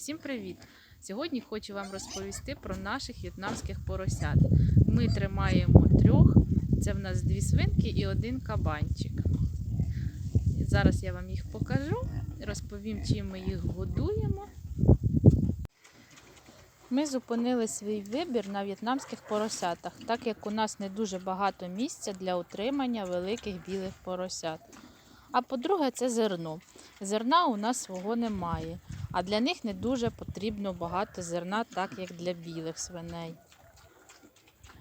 Всім привіт! Сьогодні хочу вам розповісти про наших в'єтнамських поросят. Ми тримаємо трьох. Це в нас дві свинки і один кабанчик. Зараз я вам їх покажу, розповім, чим ми їх годуємо. Ми зупинили свій вибір на в'єтнамських поросятах, так як у нас не дуже багато місця для утримання великих білих поросят. А по-друге, це зерно. Зерна у нас свого немає, а для них не дуже потрібно багато зерна, так як для білих свиней.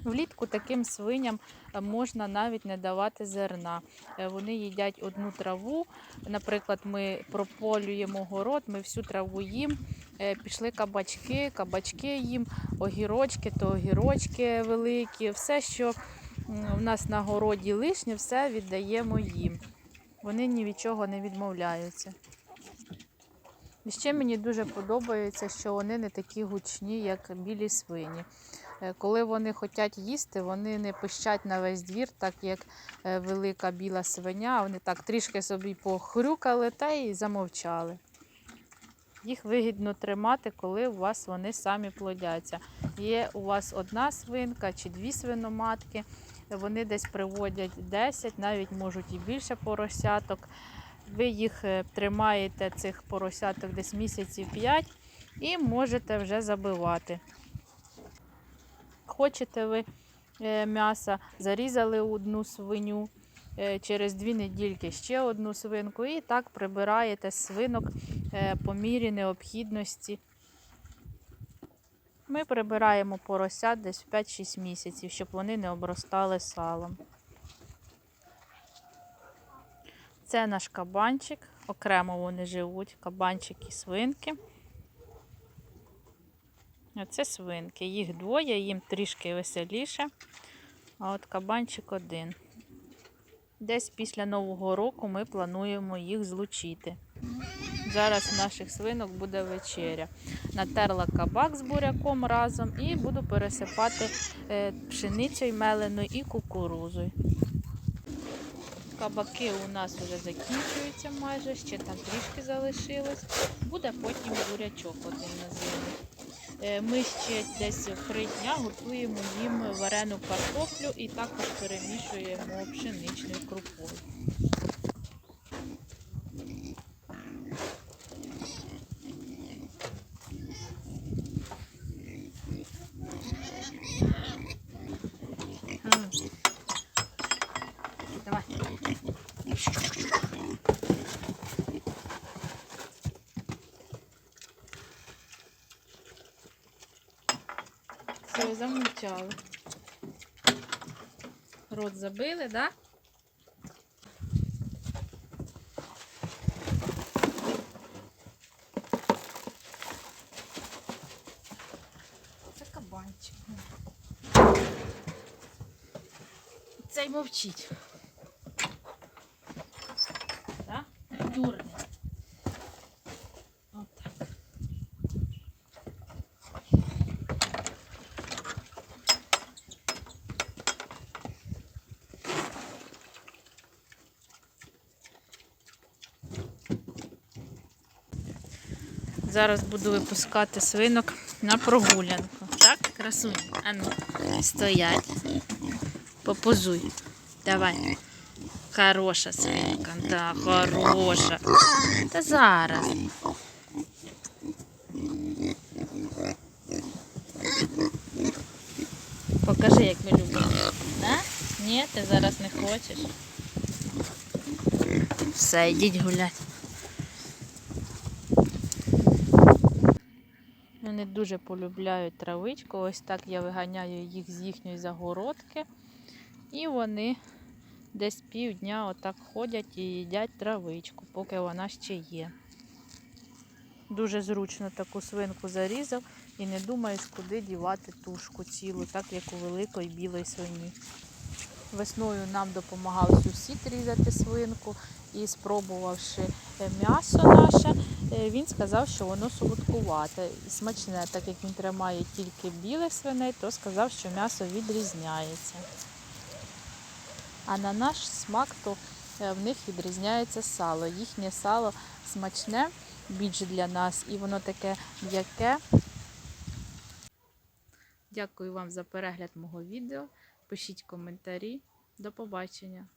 Влітку таким свиням е, можна навіть не давати зерна. Е, Вони їдять одну траву. Наприклад, ми прополюємо город, ми всю траву їм. Е, Пішли кабачки, кабачки їм, огірочки, то огірочки великі. Все, що в нас на городі лишнє, все віддаємо їм. Вони ні від чого не відмовляються. І ще мені дуже подобається, що вони не такі гучні, як білі свині. Е, Коли вони хочуть їсти, вони не пищать на весь двір, так як е, велика біла свиня. Вони так трішки собі похрюкали та й замовчали. Їх вигідно тримати, коли у вас вони самі плодяться. Є у вас одна свинка чи дві свиноматки, вони десь приводять 10, навіть можуть і більше поросяток. Ви їх е, тримаєте, цих поросяток десь місяців 5 і можете вже забивати. Хочете ви е, м'яса, зарізали одну свиню, е, через дві недільки ще одну свинку, і так прибираєте свинок по мірі необхідності. Ми прибираємо поросят десь в 5-6 місяців, щоб вони не обростали салом. Це наш кабанчик, окремо вони живуть, кабанчик і свинки. А це свинки. Їх двоє, їм трішки веселіше. А от кабанчик один. Десь після Нового року ми плануємо їх злучити. Зараз у наших свинок буде вечеря. Натерла кабак з буряком разом і буду пересипати е, пшеницею меленою і кукурузою. Кабаки у нас вже закінчуються майже, ще там трішки залишилось. Буде потім бурячок один на. Е, Ми ще десь три дня готуємо їм варену картоплю і також перемішуємо пшеничною крупою. М. Давай. Все, замовчали. Рот забили, так? Да? Це кабанчик. Цей мовчить. Так? Дурний. Зараз буду випускати свинок на прогулянку. Так, красуня? Ану, стоять. Попозуй. Давай. Хороша свинка, да, хороша. Та зараз. Покажи, як ми любимо. Да? Ні, ти зараз не хочеш. Все, йдіть гулять. Вони дуже полюбляють травичку. Ось так я виганяю їх з їхньої загородки. І вони десь півдня отак ходять і їдять травичку, поки вона ще є. Дуже зручно таку свинку зарізав і не думаєш, куди дівати тушку цілу, так як у великої білої свині. Весною нам допомагав сусід різати свинку і спробувавши м'ясо наше, е, він сказав, що воно солодкувате і смачне, так як він тримає тільки білих свиней, то сказав, що м'ясо відрізняється. А на наш смак, то е, в них відрізняється сало. Їхнє сало смачне, більш для нас, і воно таке м'яке. Дякую вам за перегляд мого відео. Пишіть коментарі. До побачення!